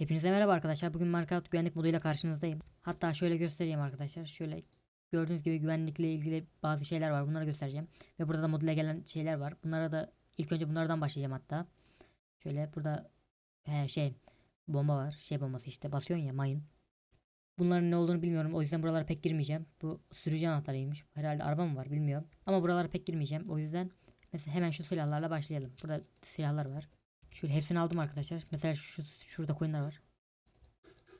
Hepinize merhaba arkadaşlar. Bugün Minecraft güvenlik moduyla karşınızdayım. Hatta şöyle göstereyim arkadaşlar. Şöyle gördüğünüz gibi güvenlikle ilgili bazı şeyler var. Bunları göstereceğim. Ve burada da mod ile gelen şeyler var. Bunlara da ilk önce bunlardan başlayacağım hatta. Şöyle burada he, şey bomba var. Şey bombası işte basıyorsun ya mayın. Bunların ne olduğunu bilmiyorum. O yüzden buralara pek girmeyeceğim. Bu sürücü anahtarıymış. Herhalde araba mı var bilmiyorum. Ama buralara pek girmeyeceğim. O yüzden mesela hemen şu silahlarla başlayalım. Burada silahlar var. Şöyle hepsini aldım arkadaşlar. Mesela şu şurada coinler var.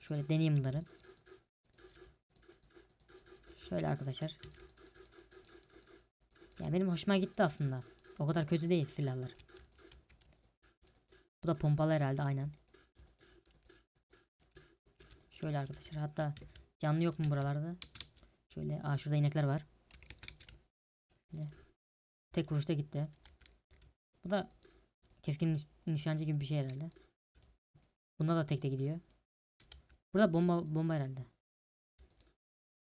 Şöyle deneyeyim bunları. Şöyle arkadaşlar. Ya benim hoşuma gitti aslında. O kadar kötü değil silahlar. Bu da pompalı herhalde aynen. Şöyle arkadaşlar hatta canlı yok mu buralarda? Şöyle aa şurada inekler var. Şöyle. Tek vuruşta gitti. Bu da keskin niş- nişancı gibi bir şey herhalde. Bunda da tekte gidiyor. Burada bomba bomba herhalde.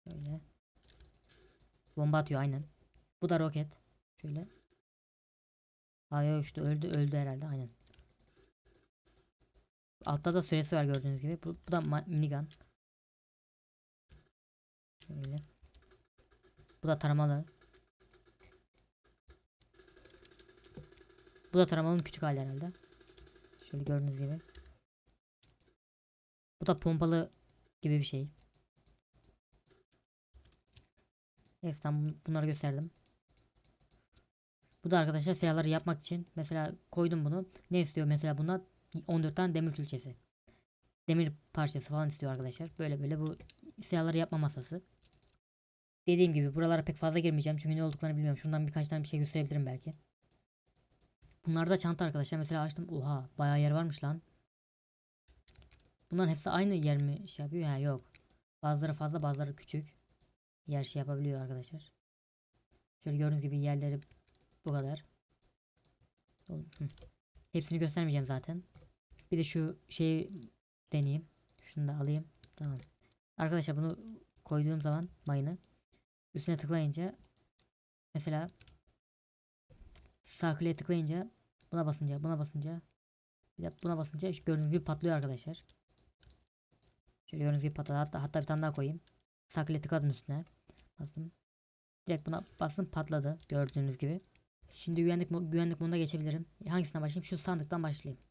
Şöyle. Bomba atıyor aynen. Bu da roket. Şöyle. Hayır işte öldü öldü herhalde aynen. Altta da süresi var gördüğünüz gibi. Bu, bu da minigun. Şöyle. Bu da taramalı. Bu da taramalının küçük hali herhalde. Şöyle gördüğünüz gibi. Bu da pompalı gibi bir şey. Evet tamam bun- bunları gösterdim. Bu da arkadaşlar silahları yapmak için mesela koydum bunu. Ne istiyor mesela buna 14 tane demir külçesi. Demir parçası falan istiyor arkadaşlar. Böyle böyle bu silahları yapma masası. Dediğim gibi buralara pek fazla girmeyeceğim çünkü ne olduklarını bilmiyorum. Şundan birkaç tane bir şey gösterebilirim belki. Bunlar da çanta arkadaşlar. Mesela açtım. Oha bayağı yer varmış lan. Bunların hepsi aynı yer mi şey yapıyor? Ha yok. Bazıları fazla bazıları küçük. Yer şey yapabiliyor arkadaşlar. Şöyle gördüğünüz gibi yerleri bu kadar. Hepsini göstermeyeceğim zaten. Bir de şu şeyi deneyeyim. Şunu da alayım. Tamam. Arkadaşlar bunu koyduğum zaman mayını üstüne tıklayınca mesela sağ tıklayınca buna basınca buna basınca bir de buna basınca şu gördüğünüz gibi patlıyor arkadaşlar. Şöyle gördüğünüz gibi patladı. Hatta, hatta bir tane daha koyayım. Sağ kliğe tıkladım üstüne. Bastım. Direkt buna bastım patladı. Gördüğünüz gibi. Şimdi güvenlik, güvenlik moduna geçebilirim. Hangisinden başlayayım? Şu sandıktan başlayayım.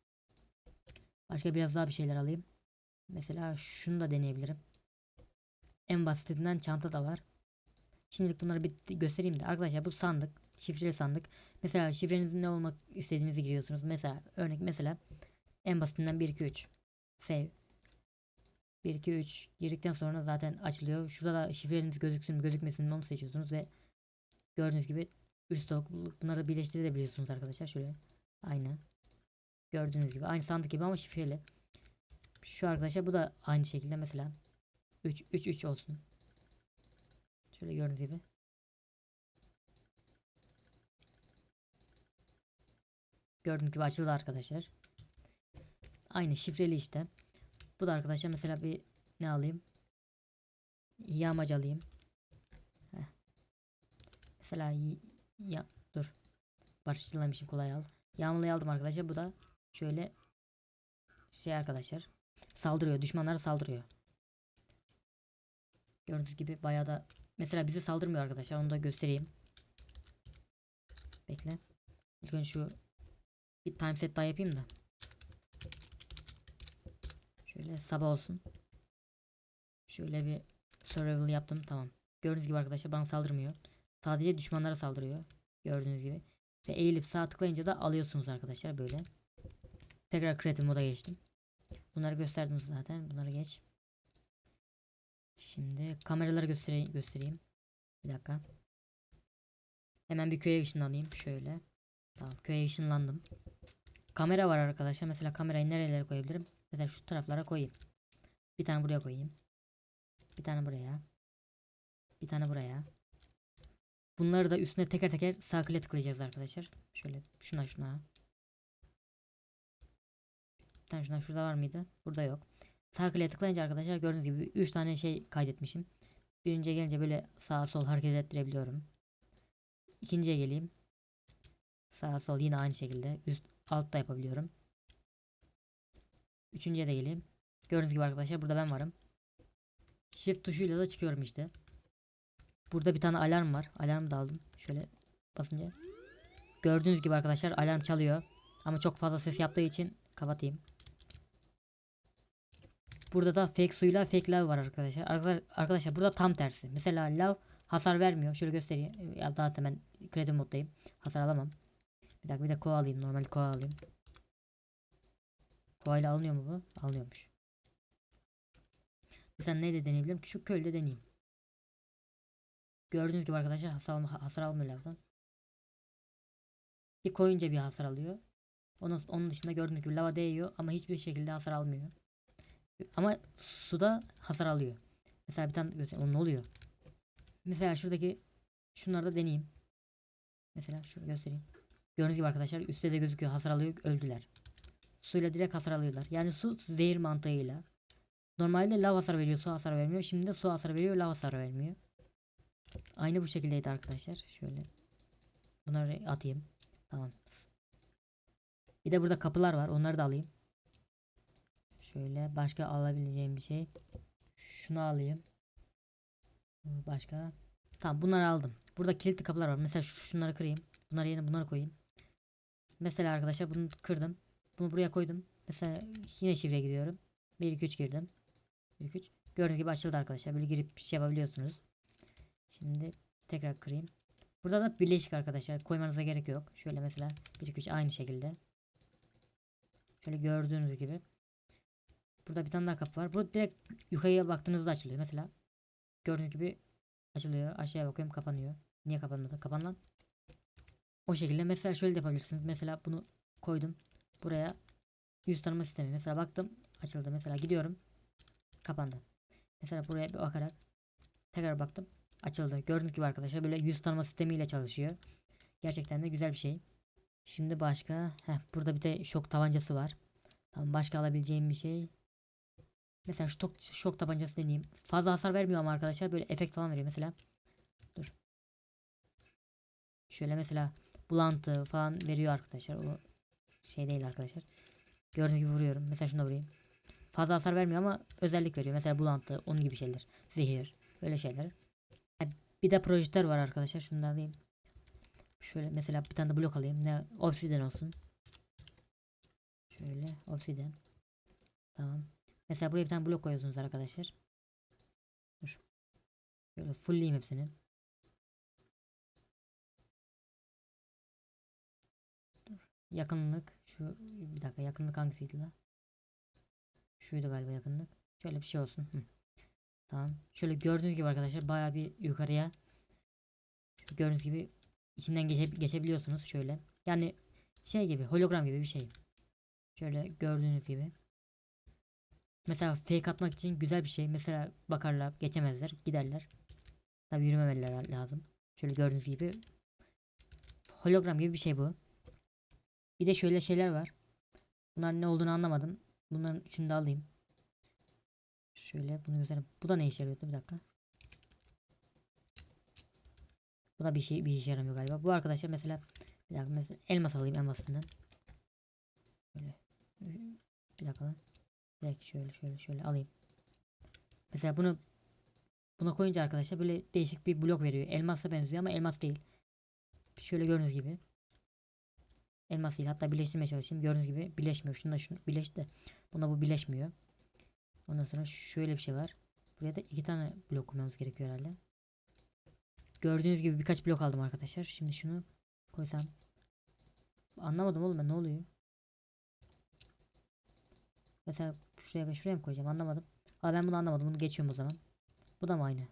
Başka biraz daha bir şeyler alayım. Mesela şunu da deneyebilirim. En basitinden çanta da var. Şimdilik bunları bir göstereyim de. Arkadaşlar bu sandık. Şifreli sandık. Mesela şifrenizin ne olmak istediğinizi giriyorsunuz. Mesela örnek mesela en basitinden 1 2 3 save 1 2 3 girdikten sonra zaten açılıyor. Şurada da şifreniz gözüksün gözükmesin onu seçiyorsunuz ve gördüğünüz gibi üst ok bunları birleştirebiliyorsunuz arkadaşlar. Şöyle aynı. Gördüğünüz gibi aynı sandık gibi ama şifreli. Şu arkadaşlar bu da aynı şekilde mesela 3 3 3 olsun. Şöyle gördüğünüz gibi. Gördüğünüz gibi açıldı arkadaşlar. Aynı şifreli işte. Bu da arkadaşlar mesela bir ne alayım? Yağmacı alayım. Heh. Mesela ya dur. Barışçılamışım kolay al. Yağmalıyı aldım arkadaşlar. Bu da şöyle şey arkadaşlar. Saldırıyor. Düşmanlara saldırıyor. Gördüğünüz gibi bayağı da mesela bize saldırmıyor arkadaşlar. Onu da göstereyim. Bekle. İlk önce şu bir time set daha yapayım da. Şöyle sabah olsun. Şöyle bir survival yaptım. Tamam. Gördüğünüz gibi arkadaşlar bana saldırmıyor. Sadece düşmanlara saldırıyor. Gördüğünüz gibi. Ve eğilip sağ tıklayınca da alıyorsunuz arkadaşlar böyle. Tekrar creative moda geçtim. Bunları gösterdim zaten. Bunları geç. Şimdi kameraları göstereyim. göstereyim. Bir dakika. Hemen bir köye ışınlanayım. Şöyle. Tamam köye ışınlandım. Kamera var arkadaşlar. Mesela kamerayı nerelere koyabilirim? Mesela şu taraflara koyayım. Bir tane buraya koyayım. Bir tane buraya. Bir tane buraya. Bunları da üstüne teker teker sağ klikle tıklayacağız arkadaşlar. Şöyle şuna şuna. Bir tane şuna şurada var mıydı? Burada yok. Klikle tıklayınca arkadaşlar gördüğünüz gibi 3 tane şey kaydetmişim. Birinciye gelince böyle sağa sol hareket ettirebiliyorum. İkinciye geleyim. Sağa sol yine aynı şekilde üst alt da yapabiliyorum. Üçüncüye de geleyim. Gördüğünüz gibi arkadaşlar burada ben varım. Shift tuşuyla da çıkıyorum işte. Burada bir tane alarm var. Alarmı da aldım. Şöyle basınca. Gördüğünüz gibi arkadaşlar alarm çalıyor. Ama çok fazla ses yaptığı için kapatayım. Burada da fake suyla fake love var arkadaşlar. Arka- Arkadaşlar burada tam tersi. Mesela love hasar vermiyor. Şöyle göstereyim. Ya daha hemen kredi moddayım. Hasar alamam. Bir dakika bir de koa alayım. Normal koa alayım. Koa ile alınıyor mu bu? Alınıyormuş. Sen neyle deneyebilirim? Şu kölde deneyeyim. Gördüğünüz gibi arkadaşlar hasar, alma, hasar almıyor lavdan. Bir koyunca bir hasar alıyor. Onun, onun dışında gördüğünüz gibi lava değiyor ama hiçbir şekilde hasar almıyor. Ama suda hasar alıyor. Mesela bir tane göstereyim. Ne oluyor? Mesela şuradaki şunları da deneyeyim. Mesela şunu göstereyim. Gördüğünüz gibi arkadaşlar üstte de gözüküyor hasar alıyor öldüler. Suyla direkt hasar alıyorlar. Yani su zehir mantığıyla. Normalde lav hasar veriyor su hasar vermiyor. Şimdi de su hasar veriyor lav hasar vermiyor. Aynı bu şekildeydi arkadaşlar. Şöyle bunları atayım. Tamam. Bir de burada kapılar var. Onları da alayım. Şöyle başka alabileceğim bir şey. Şunu alayım. Başka. Tamam bunları aldım. Burada kilitli kapılar var. Mesela şu- şunları kırayım. Bunları yerine bunları koyayım. Mesela arkadaşlar bunu kırdım. Bunu buraya koydum. Mesela yine şifre giriyorum. 1 2 3 girdim. 1 2 3. Gördüğünüz gibi açıldı arkadaşlar. Böyle girip şey yapabiliyorsunuz. Şimdi tekrar kırayım. Burada da birleşik arkadaşlar. Koymanıza gerek yok. Şöyle mesela 1 2 3 aynı şekilde. Şöyle gördüğünüz gibi. Burada bir tane daha kapı var. Burada direkt yukarıya baktığınızda açılıyor. Mesela gördüğünüz gibi açılıyor. Aşağıya bakıyorum kapanıyor. Niye kapanmadı? Kapan lan. O şekilde mesela şöyle de yapabilirsiniz. Mesela bunu koydum. Buraya yüz tanıma sistemi. Mesela baktım açıldı. Mesela gidiyorum. Kapandı. Mesela buraya bir bakarak tekrar baktım. Açıldı. Gördüğünüz gibi arkadaşlar böyle yüz tanıma sistemiyle çalışıyor. Gerçekten de güzel bir şey. Şimdi başka. Heh, burada bir de şok tabancası var. Tamam başka alabileceğim bir şey. Mesela şok, şok tabancası deneyeyim. Fazla hasar vermiyor ama arkadaşlar böyle efekt falan veriyor. Mesela dur. Şöyle mesela bulantı falan veriyor arkadaşlar. O şey değil arkadaşlar. Gördüğünüz gibi vuruyorum. Mesela şuna vurayım. Fazla hasar vermiyor ama özellik veriyor. Mesela bulantı, onun gibi şeyler. Zehir, öyle şeyler. Bir de projektör var arkadaşlar. Şundan alayım. Şöyle mesela bir tane de blok alayım. Ne obsidian olsun. Şöyle obsidian. Tamam. Mesela buraya bir tane blok koyuyorsunuz arkadaşlar. Dur. Şöyle fullleyeyim hepsini. Dur. Yakınlık. Şu bir dakika yakınlık hangisiydi la? Şuydu galiba yakınlık. Şöyle bir şey olsun. Hı. Tamam. Şöyle gördüğünüz gibi arkadaşlar baya bir yukarıya gördüğünüz gibi içinden geçe, geçebiliyorsunuz şöyle. Yani şey gibi hologram gibi bir şey. Şöyle gördüğünüz gibi. Mesela fake atmak için güzel bir şey. Mesela bakarlar geçemezler giderler. Tabi yürümemeleri lazım. Şöyle gördüğünüz gibi. Hologram gibi bir şey bu. Bir de şöyle şeyler var. Bunlar ne olduğunu anlamadım. Bunların üçünü de alayım. Şöyle bunu göstereyim. Bu da ne işe yarıyordu bir dakika. Bu da bir şey bir işe yaramıyor galiba. Bu arkadaşlar mesela bir dakika mesela elmas alayım en basitinden. Böyle bir dakika. Direkt şöyle şöyle şöyle alayım. Mesela bunu buna koyunca arkadaşlar böyle değişik bir blok veriyor. Elmasla benziyor ama elmas değil. Şöyle gördüğünüz gibi. Elmas değil. Hatta birleştirmeye çalışayım. Gördüğünüz gibi birleşmiyor. Şununla şunu birleşti. Buna bu birleşmiyor. Ondan sonra şöyle bir şey var. Buraya da iki tane blok koymamız gerekiyor herhalde. Gördüğünüz gibi birkaç blok aldım arkadaşlar. Şimdi şunu koysam. Anlamadım oğlum ben ne oluyor? Mesela şuraya ve şuraya mı koyacağım anlamadım. Aa ben bunu anlamadım. Bunu geçiyorum o zaman. Bu da mı aynı?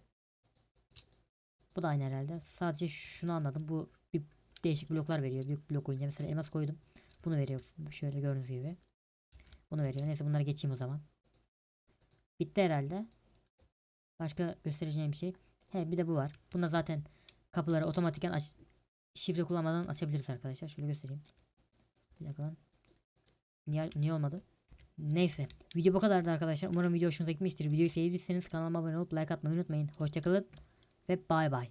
Bu da aynı herhalde. Sadece şunu anladım. Bu bir değişik bloklar veriyor. Büyük blok koyunca mesela elmas koydum. Bunu veriyor. Şöyle gördüğünüz gibi. Bunu veriyor. Neyse bunları geçeyim o zaman. Bitti herhalde. Başka göstereceğim bir şey. He bir de bu var. Bunda zaten kapıları otomatikten aç şifre kullanmadan açabiliriz arkadaşlar. Şöyle göstereyim. Bir dakika lan. Niye, niye olmadı? Neyse. Video bu kadardı arkadaşlar. Umarım video hoşunuza gitmiştir. Videoyu sevdiyseniz kanalıma abone olup like atmayı unutmayın. Hoşçakalın ve bay bay.